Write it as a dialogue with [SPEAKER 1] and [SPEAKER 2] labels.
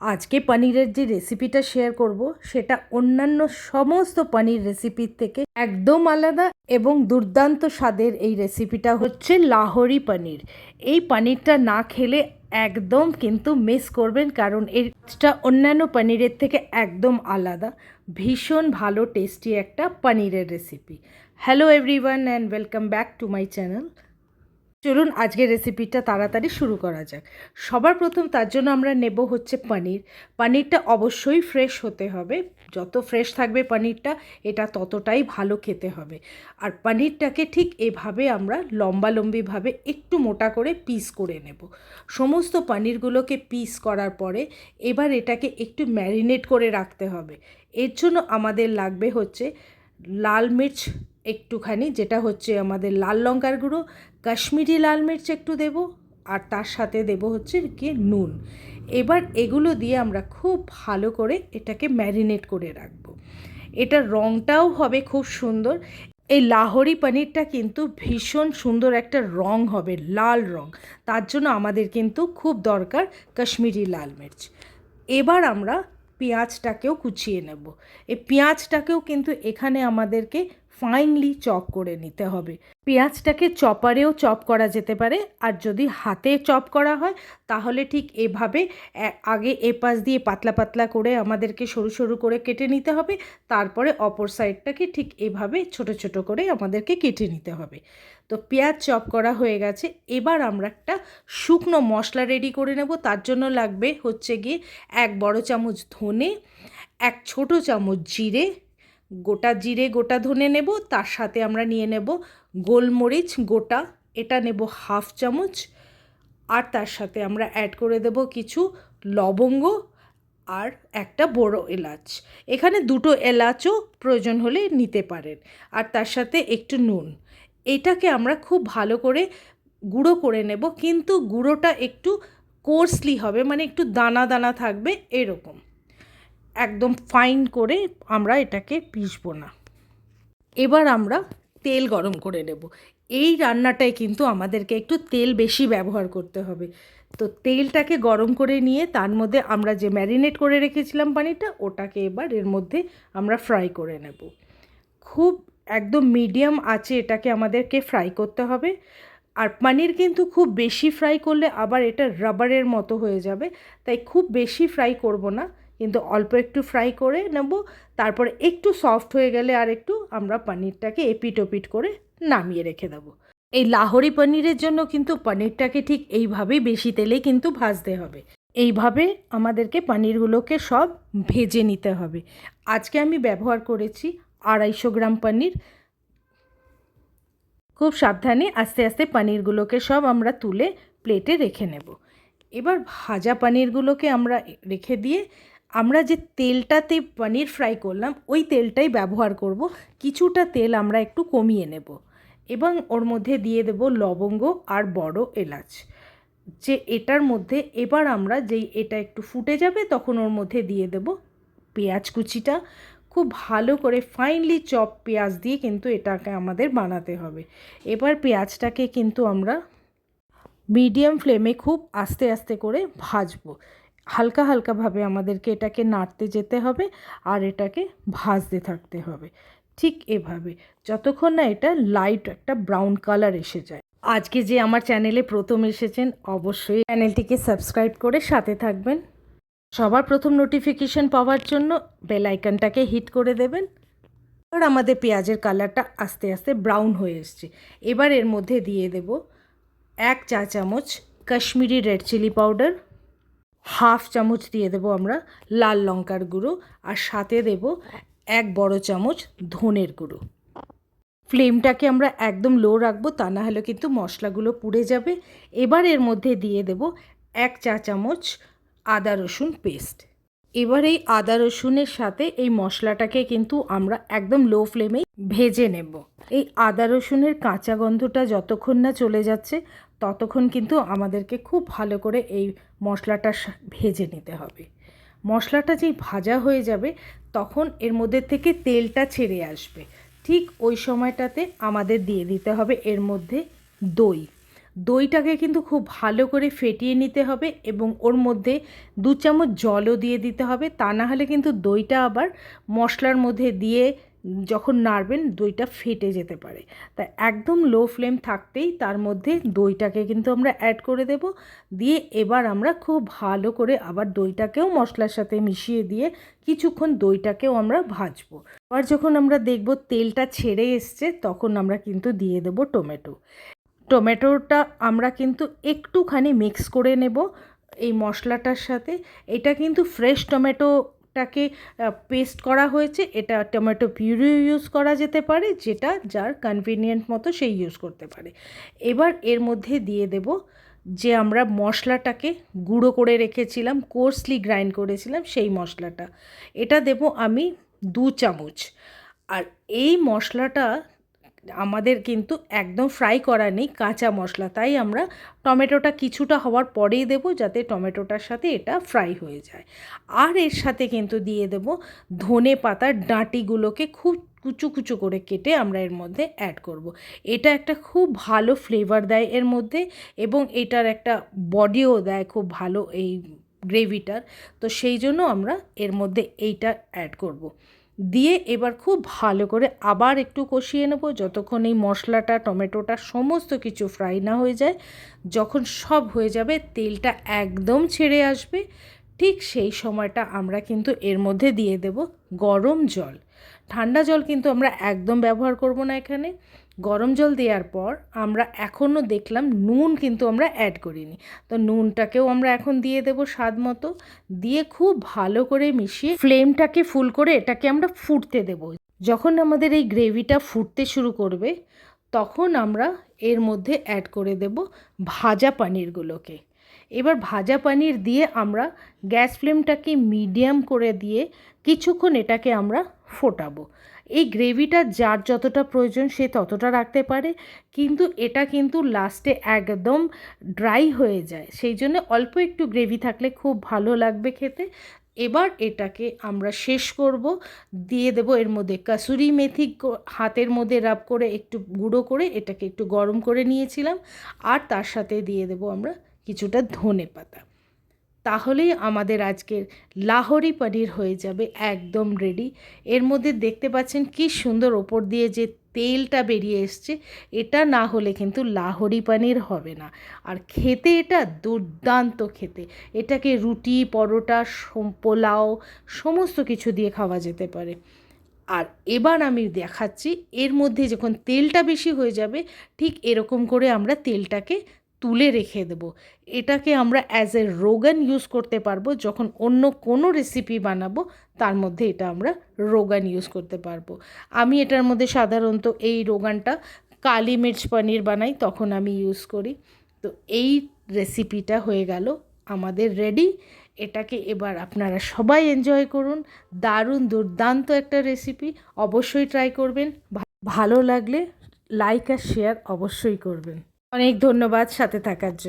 [SPEAKER 1] আজকে পনিরের যে রেসিপিটা শেয়ার করব, সেটা অন্যান্য সমস্ত পনির রেসিপির থেকে একদম আলাদা এবং দুর্দান্ত স্বাদের এই রেসিপিটা হচ্ছে লাহোরি পনির। এই পনিরটা না খেলে একদম কিন্তু মিস করবেন, কারণ এটা অন্যান্য পনিরের থেকে একদম আলাদা। ভীষণ ভালো টেস্টি একটা পনিরের recipe hello everyone and welcome back to my channel চলুন আজকের রেসিপিটা তাড়াতাড়ি শুরু করা যাক। সবার প্রথম তার জন্য আমরা নেব হচ্ছে পনির। পনিরটা অবশ্যই ফ্রেশ হতে হবে। যত ফ্রেশ থাকবে পনিরটা, এটা ততটাই ভালো খেতে হবে। আর পনিরটাকে ঠিক এভাবে আমরা লম্বা লম্বিভাবে একটু মোটা করে পিস করে নেব। সমস্ত পনিরগুলোকে পিস করার পরে এবার এটাকে একটু ম্যারিনেট করে রাখতে হবে। এর জন্য আমাদের লাগবে হচ্ছে লাল মির্চ একটুখানি, যেটা হচ্ছে আমাদের লাল লঙ্কার গুঁড়ো, কাশ্মীরি লাল মির্চ একটু দেব, আর তার সাথে দেব হচ্ছে কি নুন। এবার এগুলো দিয়ে আমরা খুব ভালো করে এটাকে ম্যারিনেট করে রাখব। এটার রঙটাও হবে খুব সুন্দর। এই লাহোরি পনিরটা কিন্তু ভীষণ সুন্দর একটা রং হবে, লাল রং। তার জন্য আমাদের কিন্তু খুব দরকার কাশ্মীরি লাল মির্চ। এবার আমরা পেঁয়াজটাকেও কুচিয়ে নেব। এই পেঁয়াজটাকেও কিন্তু এখানে আমাদেরকে ফাইনলি চপ করে নিতে হবে। পেঁয়াজটাকে চপারেও চপ করা যেতে পারে, আর যদি হাতে চপ করা হয়, তাহলে ঠিক এভাবে আগে এপাশ দিয়ে পাতলা পাতলা করে আমাদেরকে সরু সরু করে কেটে নিতে হবে, তারপরে অপর সাইডটাকে ঠিক এভাবে ছোট ছোট করে আমাদেরকে কেটে নিতে হবে। তো পেঁয়াজ চপ করা হয়ে গেছে, এবার আমরা একটা শুকনো মশলা রেডি করে নেব, তার জন্য লাগবে হচ্ছে গিয়ে এক বড় চামচ ধনে, এক ছোট চামচ জিরে গোটা জিরে, গোটা ধনে নেব, তার সাথে আমরা নিয়ে নেব গোলমরিচ, গোটা, এটা নেব হাফ চামচ, আর তার সাথে আমরা অ্যাড করে দেব কিছু লবঙ্গ আর একটা বড় এলাচ। এখানে দুটো এলাচও প্রয়োজন হলে নিতে পারেন। আর তার সাথে একটু নুন। এটাকে আমরা খুব ভালো করে গুঁড়ো করে নেব, কিন্তু গুঁড়োটা একটু কোর্সলি হবে মানে একটু দানা দানা থাকবে এরকম। একদম ফাইন করে আমরা এটাকে পিসবো না। এবার আমরা তেল গরম করে নেব। এই রান্নাটায় কিন্তু আমাদেরকে একটু তেল বেশি ব্যবহার করতে হবে। তো তেলটাকে গরম করে নিয়ে তার মধ্যে আমরা যে ম্যারিনেট করে রেখেছিলাম পানিটা, ওটাকে এবার এর মধ্যে আমরা ফ্রাই করে নেব। খুব একদম মিডিয়াম আছে এটাকে আমাদেরকে ফ্রাই করতে হবে। আর পনির কিন্তু খুব বেশি ফ্রাই করলে আবার এটা রাবারের মতো হয়ে যাবে। তাই খুব বেশি ফ্রাই করব না। কিন্তু অল্প একটু ফ্রাই করে নেব, তারপরে একটু সফট হয়ে গেলে আর একটু আমরা পনিরটাকে এপিট ওপিট করে নামিয়ে রেখে দেবো। এই লাহোরি পনিরের জন্য কিন্তু পনিরটাকে ঠিক এইভাবেই বেশি তেলে কিন্তু ভাজতে হবে। এইভাবে আমাদেরকে পনিরগুলোকে সব ভেজে নিতে হবে। আজকে আমি ব্যবহার করেছি আড়াইশো গ্রাম পনির। খুব সাবধানে আস্তে আস্তে পনিরগুলোকে সব আমরা তুলে প্লেটে রেখে নেব। এবার ভাজা পনিরগুলোকে আমরা রেখে দিয়ে আমরা যে তেলটাতে পনির ফ্রাই করলাম, ওই তেলটাই ব্যবহার করব। কিছুটা তেল আমরা একটু কমিয়ে নেব এবং ওর মধ্যে দিয়ে দেব লবঙ্গ আর বড় এলাচ। যে এটার মধ্যে এবার আমরা যেই এটা একটু ফুটে যাবে, তখন ওর মধ্যে দিয়ে দেব পেঁয়াজ কুচিটা। খুব ভালো করে ফাইনলি চপ পেঁয়াজ দিয়ে কিন্তু এটাকে আমাদের বানাতে হবে। এবার পেঁয়াজটাকে কিন্তু আমরা মিডিয়াম ফ্লেমে খুব আস্তে আস্তে করে ভাজবো। হালকা হালকাভাবে আমাদেরকে এটাকে নাড়তে যেতে হবে আর এটাকে ভাজতে থাকতে হবে। ঠিক এভাবে। যতক্ষণ না এটা লাইট একটা ব্রাউন কালার এসে যায়। আজকে যে আমার চ্যানেলে প্রথম এসেছেন, অবশ্যই চ্যানেলটিকে সাবস্ক্রাইব করে সাথে থাকবেন। সবার প্রথম নোটিফিকেশন পাওয়ার জন্য বেল আইকনটাকে হিট করে দেবেন। আর আমাদের পেঁয়াজের কালারটা আস্তে আস্তে ব্রাউন হয়ে এসছে। এবার এর মধ্যে দিয়ে দেব এক চা চামচ Kashmiri red chilli powder half চামচ দিয়ে দেব আমরা লাল লঙ্কার গুঁড়ো আর সাথে দেব এক বড় চামচ ধনের গুঁড়ো। ফ্লেমটাকে আমরা একদম লো রাখব, তা না হলে কিন্তু মশলাগুলো পুড়ে যাবে। এবার এর মধ্যে দিয়ে দেব এক চা চামচ আদা রসুন পেস্ট। এবার এই আদা রসুনের সাথে এই মশলাটাকে কিন্তু আমরা একদম লো ফ্লেমেই ভেজে নেব। এই আদা রসুনের কাঁচা গন্ধটা যতক্ষণ না চলে যাচ্ছে, ততক্ষণ কিন্তু আমাদেরকে খুব ভালো করে এই মশলাটা ভেজে নিতে হবে। মশলাটা যেই ভাজা হয়ে যাবে, তখন এর মধ্যে থেকে তেলটা ছেড়ে আসবে। ঠিক ওই সময়টাতে আমাদের দিয়ে দিতে হবে এর মধ্যে দই। দইটাকে কিন্তু খুব ভালো করে ফেটিয়ে নিতে হবে এবং ওর মধ্যে দু চামচ জলও দিয়ে দিতে হবে। তা না হলে কিন্তু দইটা আবার মশলার মধ্যে দিয়ে যখন নাড়বেন দইটা ফেটে যেতে পারে। তাই একদম লো ফ্লেম থাকতেই তার মধ্যে দইটাকে কিন্তু আমরা অ্যাড করে দেব। দিয়ে এবার আমরা খুব ভালো করে আবার দইটাকেও মশলার সাথে মিশিয়ে দিয়ে কিছুক্ষণ দইটাকেও আমরা ভাজবো। আবার যখন আমরা দেখব তেলটা ছেড়ে এসছে তখন আমরা কিন্তু দিয়ে দেব টমেটো। টমেটোটা আমরা কিন্তু একটুখানি মিক্স করে নেব এই মশলাটার সাথে। এটা কিন্তু ফ্রেশ টমেটোটাকে পেস্ট করা হয়েছে। এটা টমেটো পিউরি ইউজ করা যেতে পারে, যেটা যার কনভিনিয়েন্ট মতো সেই ইউজ করতে পারে। এবার এর মধ্যে দিয়ে দেব যে আমরা মশলাটাকে গুঁড়ো করে রেখেছিলাম কোর্সলি গ্রাইন্ড করেছিলাম সেই মশলাটা। এটা দেব আমি দু চামচ। আর এই মশলাটা আমাদের কিন্তু একদম ফ্রাই করা নেই কাঁচা মশলা তাই আমরা টমেটোটা কিছুটা হওয়ার পরেই দেব যাতে টমেটোটার সাথে এটা ফ্রাই হয়ে যায় আর এর সাথে কিন্তু দিয়ে দেব ধনে পাতার ডাঁটিগুলোকে খুব কুচু কুচু করে কেটে আমরা এর মধ্যে অ্যাড করব। এটা একটা খুব ভালো ফ্লেভার দেয় এর মধ্যে এবং এটার একটা বডিও দেয় খুব ভালো এই গ্রেভিটার তো সেই জন্য আমরা এর মধ্যে এইটা অ্যাড করব। দিয়ে এবার খুব ভালো করে আবার একটু কষিয়ে নেব। যতক্ষণ এই মশলাটা, টমেটোটা সমস্ত কিছু ফ্রাই না হয়ে যায়, যখন সব হয়ে যাবে, তেলটা একদম ছেড়ে আসবে। ঠিক সেই সময়টা আমরা কিন্তু এর মধ্যে দিয়ে দেব গরম জল। ঠান্ডা জল কিন্তু আমরা একদম ব্যবহার করব না এখানে। গরম জল দেওয়ার পর আমরা এখনও দেখলাম নুন কিন্তু আমরা অ্যাড করিনি। তো নুনটাকেও আমরা এখন দিয়ে দেব স্বাদ মতো। দিয়ে খুব ভালো করে মিশিয়ে ফ্লেমটাকে ফুল করে এটাকে আমরা ফুটতে দেব। যখন আমাদের এই গ্রেভিটা ফুটতে শুরু করবে, তখন আমরা এর মধ্যে অ্যাড করে দেব ভাজা পানিরগুলোকে। এবার ভাজা পানির দিয়ে আমরা গ্যাস ফ্লেমটাকে মিডিয়াম করে দিয়ে কিছুক্ষণ এটাকে আমরা ফোটাবো। এই গ্রেভিটা যার যতটা প্রয়োজন সে ততটা রাখতে পারে, কিন্তু এটা কিন্তু লাস্টে একদম ড্রাই হয়ে যায়। সেই জন্য অল্প একটু গ্রেভি থাকলে খুব ভালো লাগবে খেতে। এবার এটাকে আমরা শেষ করব, দিয়ে দেব এর মধ্যে কাসুরি মেথি হাতের মধ্যে রাব করে একটু গুঁড়ো করে এটাকে একটু গরম করে নিয়েছিলাম, আর তার সাথে দিয়ে দেব আমরা কিছুটা ধনে পাতা। তাহলেই আমাদের আজকের লাহোরি পনির হয়ে যাবে একদম রেডি এর মধ্যে দেখতে পাচ্ছেন কি সুন্দর ওপর দিয়ে যে তেলটা বেরিয়ে এসছে, এটা না হলে কিন্তু লাহোরি পনির হবে না। আর খেতে এটা দুর্দান্ত খেতে। এটাকে রুটি, পরোটা পোলাও, সমস্ত কিছু দিয়ে খাওয়া যেতে পারে। আর এবার আমি দেখাচ্ছি, এর মধ্যে যখন তেলটা বেশি হয়ে যাবে, ঠিক এরকম করে আমরা তেলটাকে তুলে রেখে দেবো। এটাকে আমরা অ্যাজ এ রোগান ইউজ করতে পারব, যখন অন্য কোনো রেসিপি বানাবো, তার মধ্যে এটা আমরা রোগান ইউজ করতে পারব। আমি এটার মধ্যে সাধারণত এই রোগানটা কালি মির্চ পনির বানাই, তখন আমি ইউজ করি। তো এই রেসিপিটা হয়ে গেল আমাদের রেডি এটাকে এবার আপনারা সবাই এনজয় করুন। দারুণ দুর্দান্ত একটা রেসিপি অবশ্যই ট্রাই করবেন। ভালো লাগলে লাইক আর শেয়ার অবশ্যই করবেন। অনেক ধন্যবাদ সাথে থাকার জন্য।